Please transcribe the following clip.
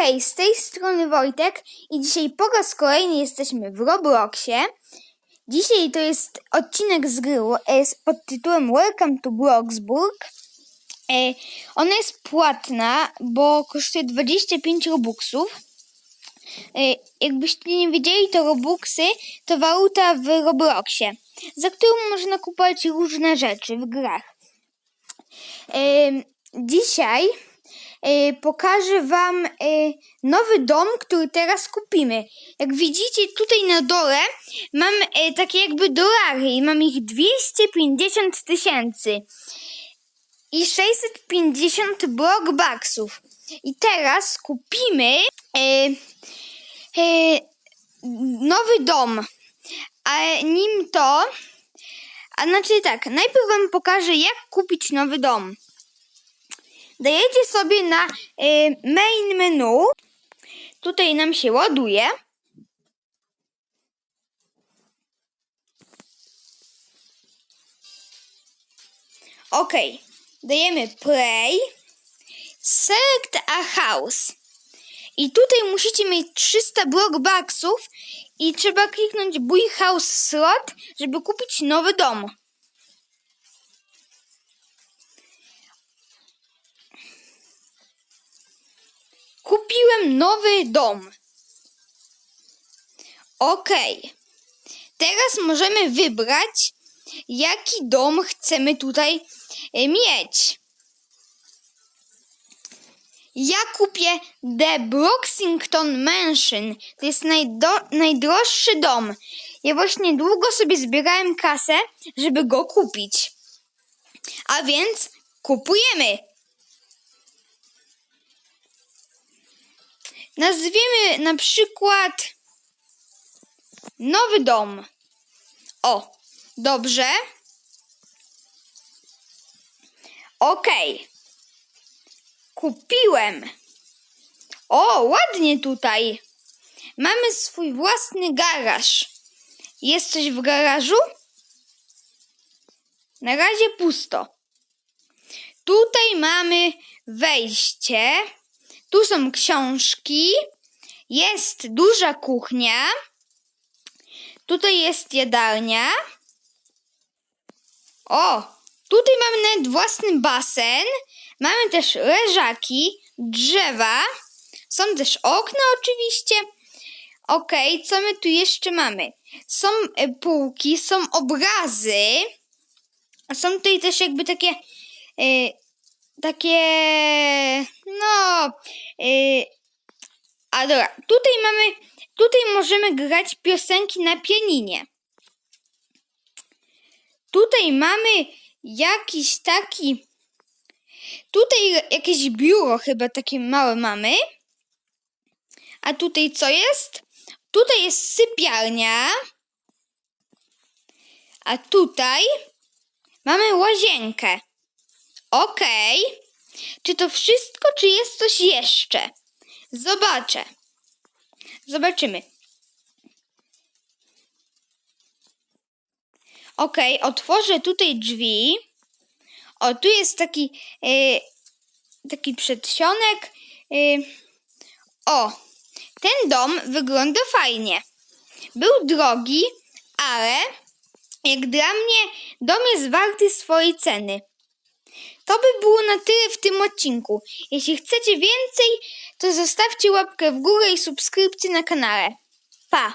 Hej, z tej strony Wojtek i dzisiaj po raz kolejny jesteśmy w Robloxie. Dzisiaj to jest odcinek z gry e, pod tytułem Welcome to Bloxburg. E, Ona jest płatna, bo kosztuje 25 robuxów. E, Jakbyście nie wiedzieli, to robuxy to waluta w Robloxie, za którą można kupować różne rzeczy w grach. Dzisiaj pokażę Wam e, nowy dom, który teraz kupimy. Jak widzicie tutaj na dole mam e, takie jakby dolary i mam ich 250 tysięcy i 650 blockbucksów. I teraz kupimy e, e, nowy dom. A nim to, a znaczy tak, najpierw Wam pokażę jak kupić nowy dom. Dajecie sobie na y, main menu. Tutaj nam się ładuje. Ok, dajemy play. Select a house. I tutaj musicie mieć 300 blockbucksów i trzeba kliknąć buy house slot, żeby kupić nowy dom. Kupiłem nowy dom. Ok. Teraz możemy wybrać, jaki dom chcemy tutaj e, mieć. Ja kupię The Broxington Mansion. To jest najdroższy dom. Ja właśnie długo sobie zbierałem kasę, żeby go kupić. A więc kupujemy. Nazwiemy na przykład nowy dom. O, dobrze. Okej. Kupiłem. O, ładnie tutaj. Mamy swój własny garaż. Jest coś w garażu? Na razie pusto. Tutaj mamy wejście. Tu są książki. Jest duża kuchnia. Tutaj jest jadalnia. O, tutaj mamy nawet własny basen. Mamy też leżaki, drzewa. Są też okna oczywiście. Okej, co my tu jeszcze mamy? Są e, półki, są obrazy. Są tutaj też jakby takie e, takie no e, a dobra, tutaj mamy tutaj możemy grać piosenki na pianinie. Tutaj mamy jakiś taki tutaj jakieś biuro chyba takie małe mamy. A tutaj co jest? Tutaj jest sypialnia. A tutaj mamy łazienkę. Okej. Czy to wszystko, czy jest coś jeszcze? Zobaczę. Zobaczymy. Okej, otworzę tutaj drzwi. O, tu jest taki, e, taki przedsionek. E, o, ten dom wygląda fajnie. Był drogi, ale jak dla mnie dom jest warty swojej ceny. To by było na tyle w tym odcinku. Jeśli chcecie więcej, to zostawcie łapkę w górę i subskrypcję na kanale. Pa!